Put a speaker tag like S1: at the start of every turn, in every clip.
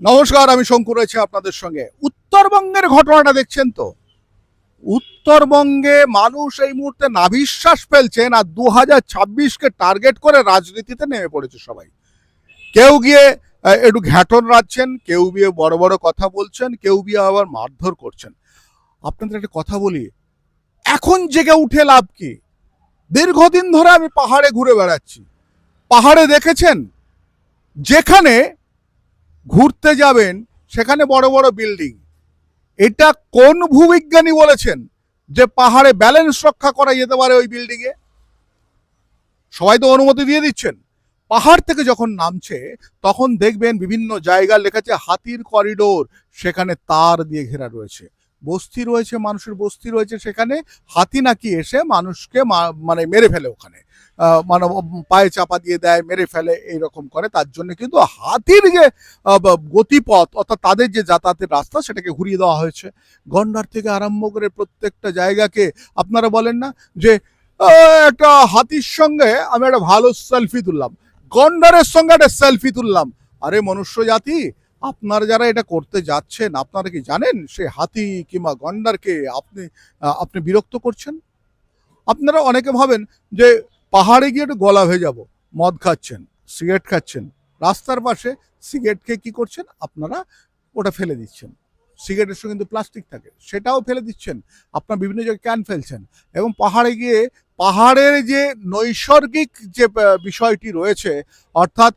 S1: নমস্কার, আমি শঙ্কর রয়েছে আপনাদের সঙ্গে। উত্তরবঙ্গের ঘটনাটা দেখছেন তো? উত্তরবঙ্গে মানুষ এই মুহূর্তে নাভিশ্বাস ফেলছেন আর দু হাজার ছাব্বিশকে টার্গেট করে রাজনীতিতে নেমে পড়েছে সবাই। কেউ গিয়ে একটু ঘ্যাটন রাখছেন, কেউ গিয়ে বড় বড় কথা বলছেন, কেউ গিয়ে আবার মারধর করছেন। আপনাদের একটা কথা বলি, এখন জেগে উঠে লাভ কি? দীর্ঘদিন ধরে আমি পাহাড়ে ঘুরে বেড়াচ্ছি। পাহাড়ে দেখেছেন? যেখানে ঘুরতে যাবেন, সেখানে বড় বড় বিল্ডিং। এটা কোন ভূবিজ্ঞানী বলেছেন যে পাহাড়ে ব্যালেন্স রক্ষা করা যেতে পারে ওই বিল্ডিং এ? সবাই তো অনুমতি দিয়ে দিচ্ছেন। পাহাড় থেকে যখন নামছে, তখন দেখবেন বিভিন্ন জায়গা লেখা আছে হাতির করিডোর সেখানে তার দিয়ে ঘেরা রয়েছে। বস্তি রয়েছে, মানুষের বস্তি রয়েছে সেখানে, হাতি নাকি এসে মানুষকে মানে মেরে ফেলে ওখানে। মানে পায়ে চাপা দিয়ে দেয়, মেরে ফেলে, এইরকম করে। তার জন্য কিন্তু হাতির যে গতিপথ, অর্থাৎ তাদের যে যাতায়াতের রাস্তা, সেটাকে ঘুরিয়ে দেওয়া হয়েছে। গন্ডার থেকে আরম্ভ করে প্রত্যেকটা জায়গাকে, আপনারা বলেন না যে একটা হাতির সঙ্গে আমি একটা ভালো সেলফি তুললাম। গন্ডারের সঙ্গে একটা সেলফি তুললাম। আরে, মনুষ্য জাতি, আপনারা যারা এটা করতে যাচ্ছেন, আপনারা কি জানেন সে হাতি কিংবা গন্ডারকে আপনি আপনি বিরক্ত করছেন? আপনারা অনেকে ভাবেন যে পাহাড়ে গিয়ে একটু গলা ভেজাবো মদ খাচ্ছেন, সিগারেট খাচ্ছেন, রাস্তার পাশে সিগারেটকে কি করছেন? আপনারা ওটা ফেলে দিচ্ছেন। সিগারেটের সঙ্গে কিন্তু প্লাস্টিক থাকে, সেটাও ফেলে দিচ্ছেন। আপনার বিভিন্ন জায়গায় ক্যান ফেলছেন এবং পাহাড়ে গিয়ে পাহাড়ের যে নৈসর্গিক যে বিষয়টি রয়েছে, অর্থাৎ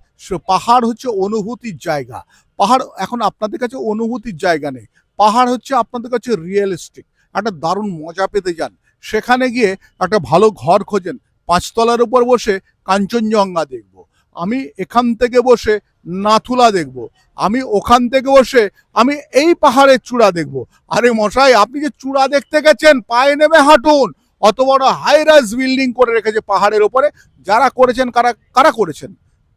S1: পাহাড় হচ্ছে অনুভূতির জায়গা। পাহাড় এখন আপনাদের কাছে অনুভূতির জায়গা নেই। পাহাড় হচ্ছে আপনাদের কাছে রিয়েলিস্টিক একটা দারুণ মজা পেতে যান। সেখানে গিয়ে একটা ভালো ঘর খোঁজেন। পাঁচতলার উপর বসে কাঞ্চনজঙ্ঘা দেখব। আমি এখান থেকে বসে নাথুলা দেখব। আমি ওখান থেকে বসে আমি এই পাহাড়ের চূড়া দেখব। আরে মশাই, আপনি যে চূড়া দেখতে গেছেন, পায়ে নেমে হাঁটুন। অত বড় হাই রাইজ বিল্ডিং করে রেখেছে পাহাড়ের ওপরে যারা করেছেন, কারা কারা করেছেন?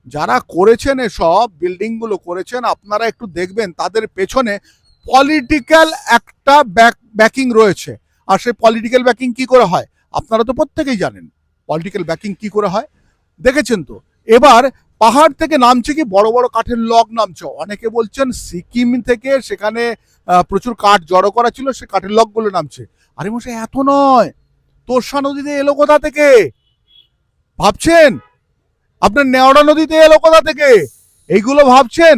S1: যারা করেছেন এসব বিল্ডিংগুলো করেছেন, আপনারা একটু দেখবেন, তাদের পেছনে পলিটিক্যাল একটা ব্যাক ব্যাকিং রয়েছে। আর সেই পলিটিক্যাল ব্যাকিং কি করে হয়? আপনারা তো প্রত্যেকেই জানেন। পলিটিক্যাল ব্যাকিং কি করে হয়? দেখেছেন তো? এবার পাহাড় থেকে নামছে কি? বড় বড় কাঠের লগ নামছে। অনেকে বলছেন সিকিম থেকে সেখানে প্রচুর কাঠ জড়ো করা ছিল, সে কাঠের লগগুলো নামছে। আরে মশাই, এত নয়। তোরসা নদীতে এলো কোথা থেকে? ভাবছেন? আপনার নেওড়া নদীতে এলো কোথা থেকে? এইগুলো ভাবছেন?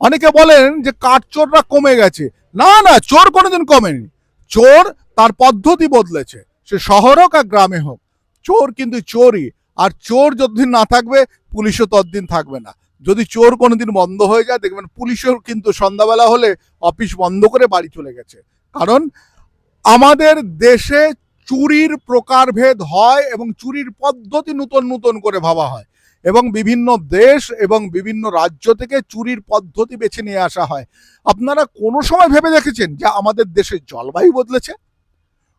S1: অনেকে বলেন যে কাঠ চোররা কমে গেছে। না না, চোর কোনোদিন কমেনি। চোর তার পদ্ধতি বদলেছে। সে শহর হোক আর গ্রামে হোক। চোর কিন্তু চোরই। আর চোর যতদিন না থাকবে, পুলিশও ততদিন থাকবে না। যদি চোর কোনোদিন বন্ধ হয়ে যায়, দেখবেন পুলিশও কিন্তু সন্ধ্যাবেলা হলে অফিস বন্ধ করে বাড়ি চলে গেছে। কারণ আমাদের দেশে চুরির প্রকারভেদ হয় এবং চুরির পদ্ধতি নতুন নতুন করে ভাবা হয়। এবং বিভিন্ন দেশ এবং বিভিন্ন রাজ্য থেকে চুরির পদ্ধতি বেছে নিয়ে আসা হয়। আপনারা কোনো সময় ভেবে দেখেছেন যে আমাদের দেশের জলবায়ু বদলেছে?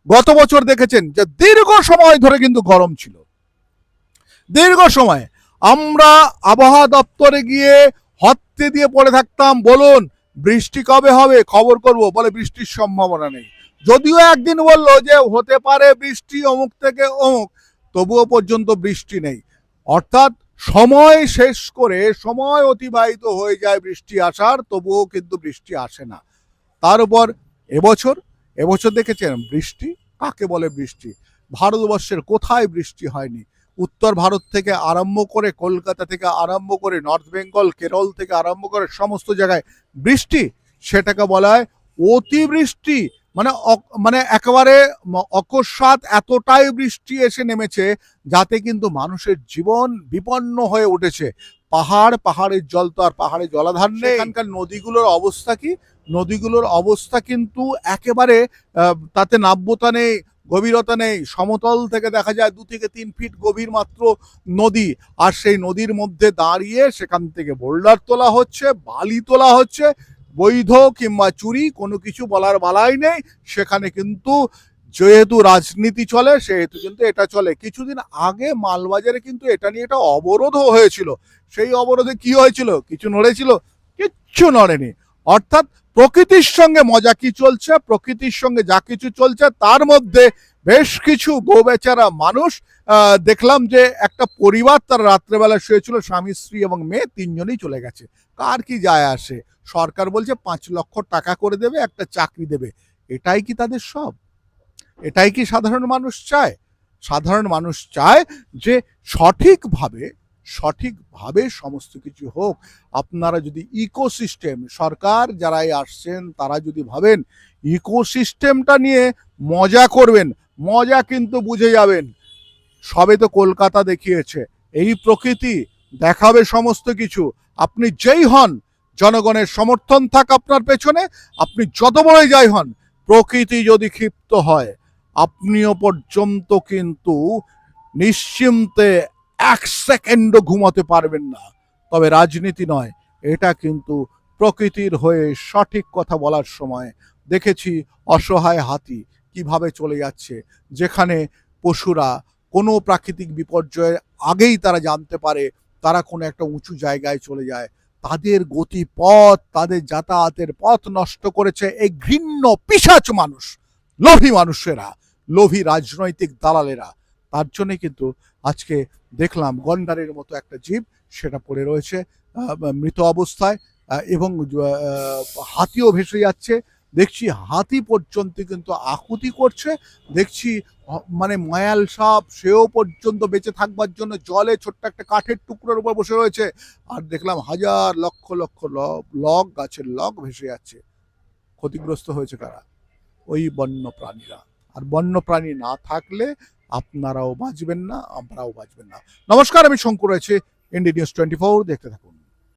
S1: গত বছর দেখেছেন যে দীর্ঘ সময় ধরে কিন্তু গরম ছিল। দীর্ঘ সময়। আমরা আবহাওয়া দপ্তরে গিয়ে হত্যে দিয়ে পড়ে থাকতাম, বলুন, বৃষ্টি কবে হবে? খবর করব, বলে বৃষ্টির সম্ভাবনা নেই। যদিও একদিন বলল যে হতে পারে বৃষ্টি অমুক থেকে অমুক, তবুও পর্যন্ত বৃষ্টি নেই। অর্থাৎ সময় শেষ করে সময় অতিবাহিত হয়ে যায় বৃষ্টি আসার, তবুও কিন্তু বৃষ্টি আসে না। তার উপর এবছর এবছর দেখেছেন বৃষ্টি? কাকে বলে বৃষ্টি? ভারতবর্ষের কোথায় বৃষ্টি হয়নি? উত্তর ভারত থেকে আরম্ভ করে কলকাতা থেকে আরম্ভ করে নর্থ বেঙ্গল, কেরল থেকে আরম্ভ করে সমস্ত জায়গায় বৃষ্টি, সেটাকে বলা হয় অতিবৃষ্টি। মানে মানে একেবারে অকস্মাৎ এতটাই বৃষ্টি এসে নেমেছে যাতে কিন্তু মানুষের জীবন বিপন্ন হয়ে উঠেছে। পাহাড়, পাহাড়ের জল তো আর পাহাড়ে জলাধার নেই। এখানকার নদীগুলোর অবস্থা কি? নদীগুলোর অবস্থা কিন্তু একেবারে তাতে নাব্যতা নেই, গভীরতা নেই। সমতল থেকে দেখা যায় দু থেকে তিন ফিট গভীর মাত্র নদী। আর সেই নদীর মধ্যে দাঁড়িয়ে সেখান থেকে বোল্ডার তোলা হচ্ছে, বালি তোলা হচ্ছে, বৈধ কিংবা চুরি, কোনো কিছু বলার বালাই নেই। সেখানে কিন্তু যেহেতু রাজনীতি চলে, সেহেতু কিন্তু এটা চলে। কিছুদিন আগে মালবাজারে কিন্তু এটা নিয়ে একটা অবরোধও হয়েছিল। সেই অবরোধে কি হয়েছিল? কিছু নড়েছিল? কিচ্ছু নড়েনি। অর্থাৎ প্রকৃতির সঙ্গে মজা কি চলছে? প্রকৃতির সঙ্গে যা কিছু চলছে, তার মধ্যে বেশ কিছু বউ বেচারা মানুষ দেখলাম যে একটা পরিবার তার রাত্রেবেলা শুয়েছিল, স্বামী, স্ত্রী এবং মেয়ে তিনজনই চলে গেছে। কার কি যায় আসে? সরকার বলছে, পাঁচ লক্ষ টাকা করে দেবে, একটা চাকরি দেবে। এটাই কি তাদের সব? এটাই কি সাধারণ মানুষ চায়? সাধারণ মানুষ চায় যে সঠিকভাবে সঠিকভাবে সমস্ত কিছু হোক। আপনারা যদি ইকোসিস্টেম সরকার যারাই আসছেন, তারা যদি ভাবেন ইকোসিস্টেমটা নিয়ে মজা করবেন, মজা কিন্তু বুঝে যাবেন। সবে তো কলকাতা দেখিয়েছে, এই প্রকৃতি দেখাবে সমস্ত কিছু। আপনি যেই হন, জনগণের সমর্থন থাক আপনার পেছনে, আপনি যত বড়ই যাই হন, প্রকৃতি যদি ক্ষিপ্ত হয় আপনিও পর্যন্ত কিন্তু নিশ্চিন্তে এক সেকেন্ডও ঘুমাতে পারবেন না। তবে রাজনীতি নয়, এটা কিন্তু প্রকৃতির হয়ে সঠিক কথা বলার সময়। দেখেছি অসহায় হাতি কীভাবে চলে যাচ্ছে, যেখানে পশুরা কোনো প্রাকৃতিক বিপর্যয়ের আগেই তারা জানতে পারে, তারা কোনো একটা উঁচু জায়গায় চলে যায়। তাদের গতিপথ, তাদের যাতায়াতের পথ নষ্ট করেছে এই ঘৃণ্য পিসাচ মানুষ। লোভী মানুষেরা, লোভী রাজনৈতিক দালালেরা। তার জন্যে কিন্তু আজকে দেখলাম গন্ডারের মতো একটা জীব সেটা পড়ে রয়েছে মৃত অবস্থায় এবং হাতিও ভেসে যাচ্ছে। দেখছি হাতি পর্যন্ত কিন্তু আকুতি করছে। দেখছি মানে ময়াল সাপ সেও পর্যন্ত বেঁচে থাকবার জন্য জলে ছোট্ট একটা কাঠের টুকরোর উপর বসে রয়েছে। আর দেখলাম হাজার লক্ষ লক্ষ লগ, গাছের লগ ভেসে যাচ্ছে। ক্ষতিগ্রস্ত হয়েছে কারা? ওই বন্য প্রাণীরা আর বন্য প্রাণী না থাকলে আপনারাও বাঁচবেন না, আমরাও বাঁচবেন না। নমস্কার, আমি শঙ্কর রয়েছে ইন্ডিয়া নিউজ টোয়েন্টি ফোর দেখতে থাকুন।